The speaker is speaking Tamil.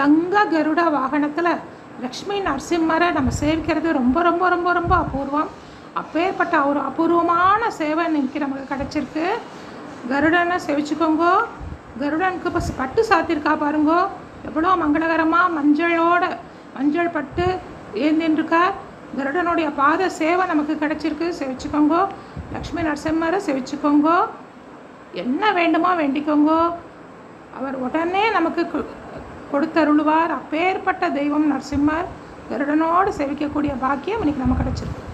தங்க கருட வாகனத்தில் லக்ஷ்மி நரசிம்மரை நம்ம சேவிக்கிறது ரொம்ப ரொம்ப ரொம்ப ரொம்ப அபூர்வம். அப்பேற்பட்ட ஒரு அபூர்வமான சேவை இன்றைக்கி நமக்கு கிடச்சிருக்கு. கருடனை சேவிச்சுக்கோங்கோ. கருடனுக்கு இப்போ பட்டு சாத்திருக்கா பாருங்கோ. எவ்வளோ மங்களகரமாக மஞ்சளோட மஞ்சள் பட்டு ஏந்தின்றிருக்கா கருடனுடைய பாத சேவை நமக்கு கிடச்சிருக்கு. சேவிச்சுக்கோங்கோ. லக்ஷ்மி நரசிம்மரை சேவிச்சுக்கோங்கோ. என்ன வேண்டுமோ வேண்டிக்கோங்கோ. அவர் உடனே நமக்கு கொடுத்தருளுவார். அப்பேற்பட்ட தெய்வம் நரசிம்மர் கருடனோடு சேவிக்கக்கூடிய பாக்கியம் இன்னைக்கு நம்ம கிடச்சிருக்கு.